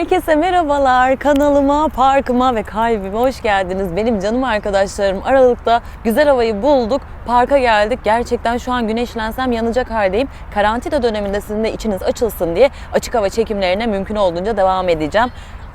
Herkese merhabalar. Kanalıma, parkıma ve kalbime hoş geldiniz. Benim canım arkadaşlarım Aralık'ta güzel havayı bulduk. Parka geldik. Gerçekten şu an güneşlensem yanacak haldeyim. Karantina döneminde sizin de içiniz açılsın diye açık hava çekimlerine mümkün olduğunca devam edeceğim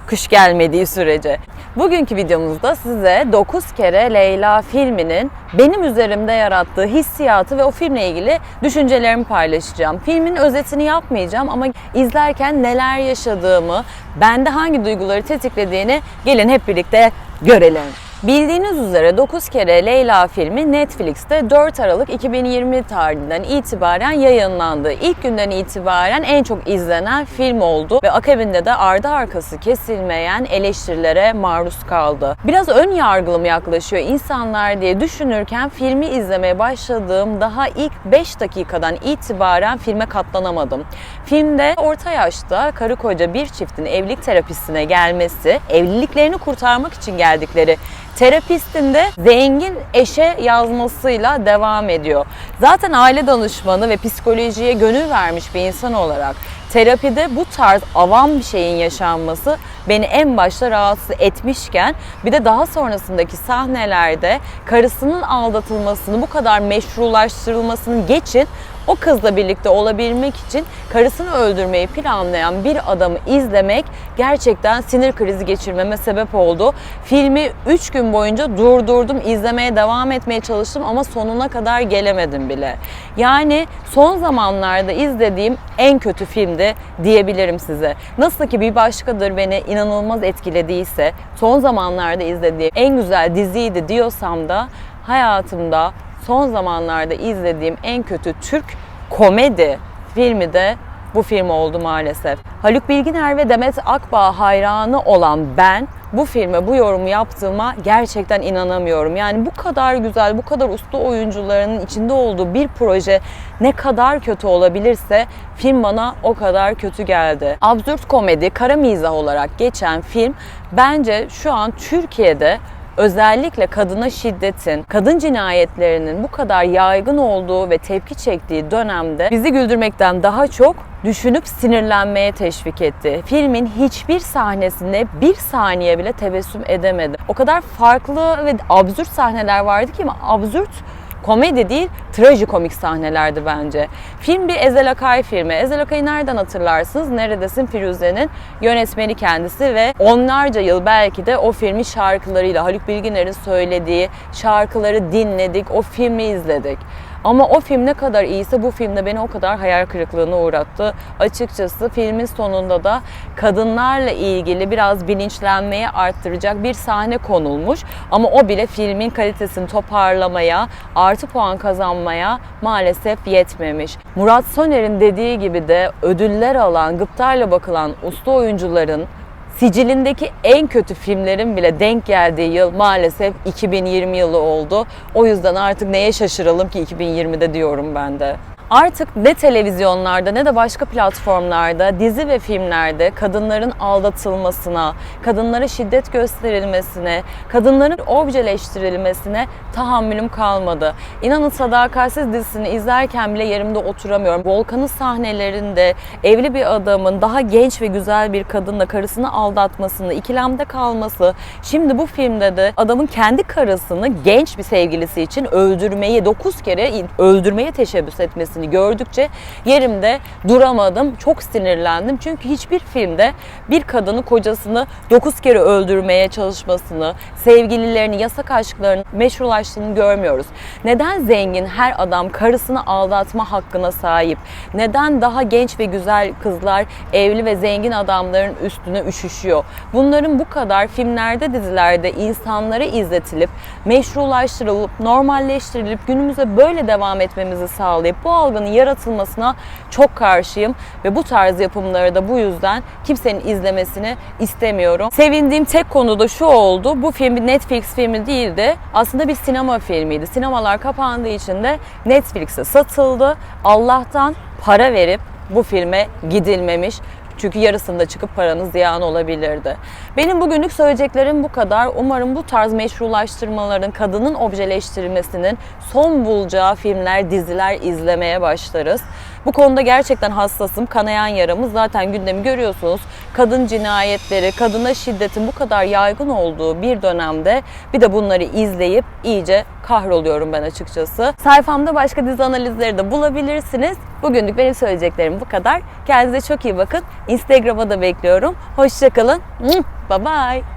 kış gelmediği sürece. Bugünkü videomuzda size 9 kere Leyla filminin benim üzerimde yarattığı hissiyatı ve o filmle ilgili düşüncelerimi paylaşacağım. Filmin özetini yapmayacağım ama izlerken neler yaşadığımı, bende hangi duyguları tetiklediğini gelin hep birlikte görelim. Bildiğiniz üzere 9 kere Leyla filmi Netflix'te 4 Aralık 2020 tarihinden itibaren yayınlandı. İlk günden itibaren en çok izlenen film oldu ve akabinde de ardı arkası kesilmeyen eleştirilere maruz kaldı. Biraz ön yargılı mı yaklaşıyor insanlar diye düşünürken filmi izlemeye başladığım daha ilk 5 dakikadan itibaren filme katlanamadım. Filmde orta yaşta karı koca bir çiftin evlilik terapisine gelmesi, evliliklerini kurtarmak için geldikleri terapistin de zengin eşe yazmasıyla devam ediyor. Zaten aile danışmanı ve psikolojiye gönül vermiş bir insan olarak terapide bu tarz avam bir şeyin yaşanması beni en başta rahatsız etmişken bir de daha sonrasındaki sahnelerde karısının aldatılmasını bu kadar meşrulaştırılmasını geçin o kızla birlikte olabilmek için karısını öldürmeyi planlayan bir adamı izlemek gerçekten sinir krizi geçirmeme sebep oldu. Filmi 3 gün boyunca durdurdum, izlemeye devam etmeye çalıştım ama sonuna kadar gelemedim bile. Yani son zamanlarda izlediğim en kötü filmdi diyebilirim size. Nasıl ki bir başkadır beni inanılmaz etkilediyse, son zamanlarda izlediğim en güzel diziydi diyorsam da hayatımda son zamanlarda izlediğim en kötü Türk komedi filmi de bu film oldu maalesef. Haluk Bilginer ve Demet Akbağ hayranı olan ben bu filme bu yorumu yaptığıma gerçekten inanamıyorum. Yani bu kadar güzel, bu kadar usta oyuncuların içinde olduğu bir proje ne kadar kötü olabilirse film bana o kadar kötü geldi. Absürt komedi, kara mizah olarak geçen film bence şu an Türkiye'de özellikle kadına şiddetin, kadın cinayetlerinin bu kadar yaygın olduğu ve tepki çektiği dönemde bizi güldürmekten daha çok düşünüp sinirlenmeye teşvik etti. Filmin hiçbir sahnesinde bir saniye bile tebessüm edemedim. O kadar farklı ve absürt sahneler vardı ki ama absürt komedi değil, trajikomik sahnelerdi bence. Film bir Ezel Akay filmi. Ezel Akay'ı nereden hatırlarsınız? Neredesin Firuze'nin yönetmeni kendisi ve onlarca yıl belki de o filmi şarkılarıyla Haluk Bilginer'in söylediği şarkıları dinledik, o filmi izledik. Ama o film ne kadar iyiyse bu filmde beni o kadar hayal kırıklığına uğrattı. Açıkçası filmin sonunda da kadınlarla ilgili biraz bilinçlenmeyi arttıracak bir sahne konulmuş. Ama o bile filmin kalitesini toparlamaya, artı puan kazanmaya maalesef yetmemiş. Murat Soner'in dediği gibi de ödüller alan, gıptarla bakılan usta oyuncuların sicilindeki en kötü filmlerin bile denk geldiği yıl maalesef 2020 yılı oldu. O yüzden artık neye şaşıralım ki 2020'de diyorum ben de. Artık ne televizyonlarda ne de başka platformlarda, dizi ve filmlerde kadınların aldatılmasına, kadınlara şiddet gösterilmesine, kadınların objeleştirilmesine tahammülüm kalmadı. İnanın Sadakatsiz dizisini izlerken bile yerimde oturamıyorum. Volkan'ın sahnelerinde evli bir adamın daha genç ve güzel bir kadınla karısını aldatmasını, ikilemde kalması, şimdi bu filmde de adamın kendi karısını genç bir sevgilisi için öldürmeyi, 9 kere öldürmeye teşebbüs etmesi etmesini gördükçe yerimde duramadım. Çok sinirlendim. Çünkü hiçbir filmde bir kadını kocasını 9 kere öldürmeye çalışmasını, sevgililerini, yasak aşklarını meşrulaştığını görmüyoruz. Neden zengin her adam karısını aldatma hakkına sahip? Neden daha genç ve güzel kızlar evli ve zengin adamların üstüne üşüşüyor? Bunların bu kadar filmlerde, dizilerde insanlara izletilip, meşrulaştırılıp, normalleştirilip günümüze böyle devam etmemizi sağlayıp bu algının yaratılmasına çok karşıyım ve bu tarz yapımları da bu yüzden kimsenin izlemesini istemiyorum. Sevindiğim tek konu da şu oldu. Bu film bir Netflix filmi değildi. Aslında bir sinema filmiydi. Sinemalar kapandığı için de Netflix'e satıldı. Allah'tan para verip bu filme gidilmemiş. Çünkü yarısında çıkıp paranız ziyan olabilirdi. Benim bugünlük söyleyeceklerim bu kadar. Umarım bu tarz meşrulaştırmaların, kadının objeleştirilmesinin son bulacağı filmler, diziler izlemeye başlarız. Bu konuda gerçekten hassasım. Kanayan yaramız zaten gündemi görüyorsunuz. Kadın cinayetleri, kadına şiddetin bu kadar yaygın olduğu bir dönemde bir de bunları izleyip iyice kahroluyorum ben açıkçası. Sayfamda başka dizi analizleri de bulabilirsiniz. Bugünlük benim söyleyeceklerim bu kadar. Kendinize çok iyi bakın. Instagram'a da bekliyorum. Hoşçakalın. Bye bye.